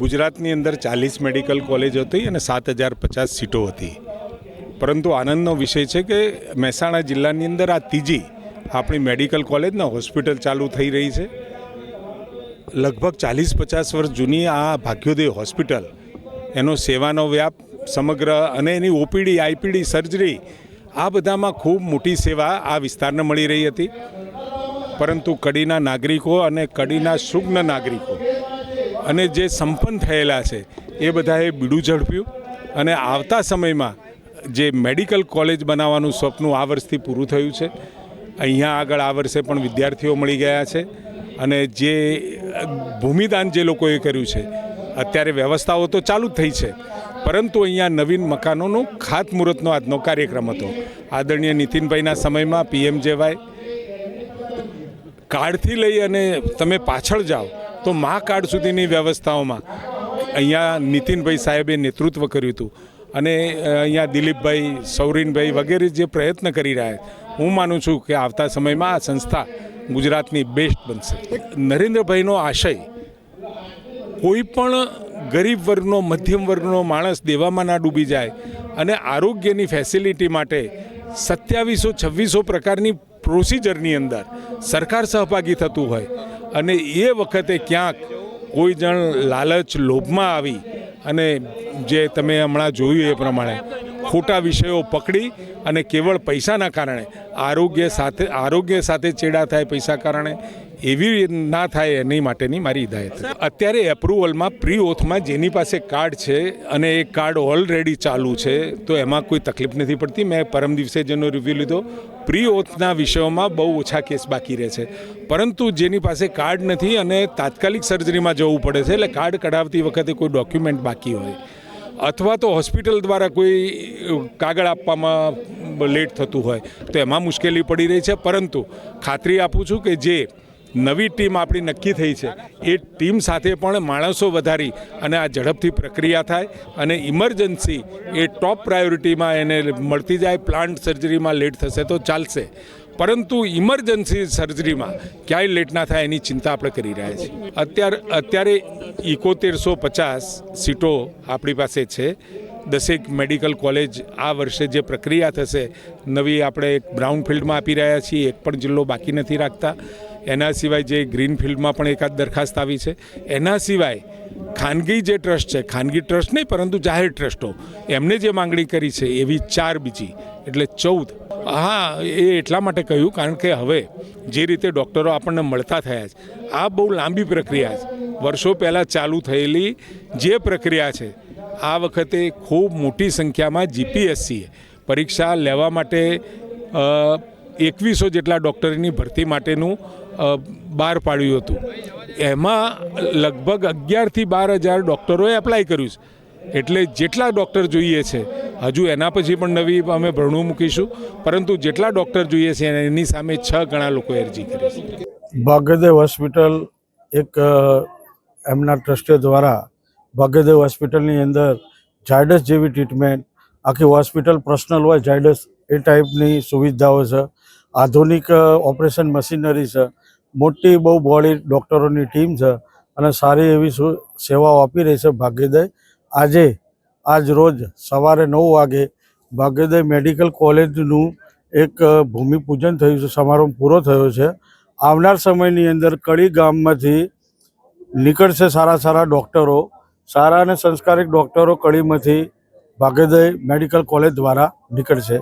ગુજરાતની અંદર ચાલીસ મેડિકલ કોલેજ હતી અને સાત હજાર પચાસ સીટો હતી. પરંતુ આનંદનો વિષય છે કે મહેસાણા જિલ્લાની અંદર આ ત્રીજી આપણી મેડિકલ કોલેજના હોસ્પિટલ ચાલુ થઈ રહી છે. લગભગ ચાલીસ પચાસ વર્ષ જૂની આ ભાગ્યોદય હોસ્પિટલ, એનો સેવાનો વ્યાપ સમગ્ર અને એની ઓપીડી, આઈપીડી, સર્જરી, આ બધામાં ખૂબ મોટી સેવા આ વિસ્તારને મળી રહી હતી. પરંતુ કડીના નાગરિકો અને કડીના સુગ્ન નાગરિકો અને જે સંપન્ન થયેલા છે, એ બધાએ બીડું ઝડપ્યું અને આવતા સમયમાં જે મેડિકલ કોલેજ બનાવવાનું સ્વપ્ન આ વર્ષથી પૂરું થયું છે. અહીંયા આગળ આ વર્ષે પણ વિદ્યાર્થીઓ મળી ગયા છે અને જે ભૂમિદાન જે લોકોએ કર્યું છે, અત્યારે વ્યવસ્થાઓ તો ચાલુ જ થઈ છે, પરંતુ અહીંયા નવીન મકાનોનું ખાતમુહૂર્તનો આજનો કાર્યક્રમ હતો. આદરણીય નીતિનભાઈના સમયમાં પીએમજેવાય કાર્ડથી લઈ અને તમે પાછળ જાઓ તો મહાકાળ સુધીની વ્યવસ્થાઓમાં અહીંયા નીતિનભાઈ સાહેબે નેતૃત્વ કર્યું હતું. અને અહીંયા દિલીપભાઈ, સૌરીનભાઈ વગેરે જે પ્રયત્ન કરી રહ્યા હું માનું છું કે આવતા સમયમાં આ સંસ્થા ગુજરાતની બેસ્ટ બનશે. નરેન્દ્રભાઈનો આશય, કોઈ પણ ગરીબ વર્ગનો, મધ્યમ વર્ગનો માણસ દેવામાં ના ડૂબી જાય અને આરોગ્યની ફેસિલિટી માટે સત્યાવીસો છવ્વીસો પ્રકારની પ્રોસિજરની અંદર સરકાર સહભાગી થતું હોય અને એ વખતે ક્યાંક કોઈ જણ લાલચ લોભમાં આવી અને જે તમે હમણાં જોયું એ પ્રમાણે ખોટા વિષયો પકડી અને કેવળ પૈસાના કારણે, આરોગ્ય સાથે આરોગ્ય સાથે ચેડા થાય પૈસા કારણે, એવી ના થાય એની માટેની મારી હિદાયત અત્યારે એપ્રુવલમાં પ્રી ઓથમાં જેની પાસે કાર્ડ છે અને એ કાર્ડ ઓલરેડી ચાલુ છે, તો એમાં કોઈ તકલીફ નથી પડતી. મેં પરમ દિવસે જેનો રિવ્યૂ લીધો. પ્રી ઓથના વિષયોમાં બહુ ઓછા કેસ બાકી રહે છે. પરંતુ જેની પાસે કાર્ડ નથી અને તાત્કાલિક સર્જરીમાં જવું પડે છે, એટલે કાર્ડ કઢાવતી વખતે કોઈ ડોક્યુમેન્ટ બાકી હોય. અથવા તો હોસ્પિટલ દ્વારા કોઈ કાગળ આપવામાં લેટ થતું હોય, તો એમાં મુશ્કેલી પડી રહી છે. પરંતુ ખાતરી આપું છું કે જે નવી ટીમ આપણી નક્કી થઈ છે, એ ટીમ સાથે પણ માણસો વધારી અને આ ઝડપથી પ્રક્રિયા થાય અને ઇમરજન્સી એ ટોપ પ્રાયોરિટીમાં એને મળતી જાય, પ્લાન્ટ સર્જરીમાં લેટ થશે તો ચાલશે. પરંતુ ઇમરજન્સી સર્જરીમાં ક્યાંય લેટ ના થાય એની ચિંતા આપણે કરી રહ્યા છીએ. અત્યારે અત્યારે ઇકોતેરસો પચાસ સીટો આપણી પાસે છે. દસેક મેડિકલ કોલેજ આ વર્ષે જે પ્રક્રિયા થશે, નવી આપણે એક બ્રાઉન ફિલ્ડમાં આપી રહ્યા છીએ, એક પણ જિલ્લો બાકી નથી રાખતા. એના સિવાય જે ગ્રીન ફિલ્ડમાં પણ એકાદ દરખાસ્ત આવી છે. એના સિવાય ખાનગી જે ટ્રસ્ટ છે, ખાનગી ટ્રસ્ટ નહીં, પરંતુ જાહેર ટ્રસ્ટો, એમને જે માંગણી કરી છે એવી ચાર બીજી, એટલે ચૌદ હા, એ એટલા માટે કહ્યું, કારણ કે હવે જે રીતે ડૉક્ટરો આપણને મળતા થયા છે, આ બહુ લાંબી પ્રક્રિયા છે. વર્ષો પહેલાં ચાલુ થયેલી જે પ્રક્રિયા છે, આ વખતે ખૂબ મોટી સંખ્યામાં જીપીએસસીએ પરીક્ષા લેવા માટે એકવીસો જેટલા ડૉક્ટરની ભરતી માટેનું બહાર પાડ્યું હતું. એમાં લગભગ અગિયારથી બાર હજાર ડૉક્ટરોએ એપ્લાય કર્યું છે. એટલે જેટલા ડૉક્ટર જોઈએ છે હજુ એના પછી પણ નવી અમે ભરણું મૂકીશું. પરંતુ જેટલા ડૉક્ટર જોઈએ છે, એની સામે છ ગણા લોકોએ અરજી કરી છે. ભાગ્યદેવ હોસ્પિટલ એક એમના ટ્રસ્ટીઓ દ્વારા ભાગ્યદેવ હોસ્પિટલની અંદર ઝાયડસ જેવી ટ્રીટમેન્ટ, આખી હોસ્પિટલ પર્સનલ હોય, ઝાયડસ એ ટાઈપની સુવિધાઓ છે. આધુનિક ઓપરેશન મશીનરી છે. મોટી બહુ બોડી ડૉક્ટરોની ટીમ છે અને સારી એવી સેવાઓ આપી રહી છે ભાગ્યદય આજે આજ રોજ સવારે નવ વાગે ભાગ્યદય મેડિકલ કોલેજનું એક ભૂમિપૂજન થયું છે. સમારંભ પૂરો થયો છે. આવનાર સમયની અંદર કડી ગામમાંથી નીકળશે સારા સારા ડૉક્ટરો. સારા અને સંસ્કારિક ડૉક્ટરો કડીમાંથી ભાગ્યોદય મેડિકલ કોલેજ દ્વારા નીકળશે.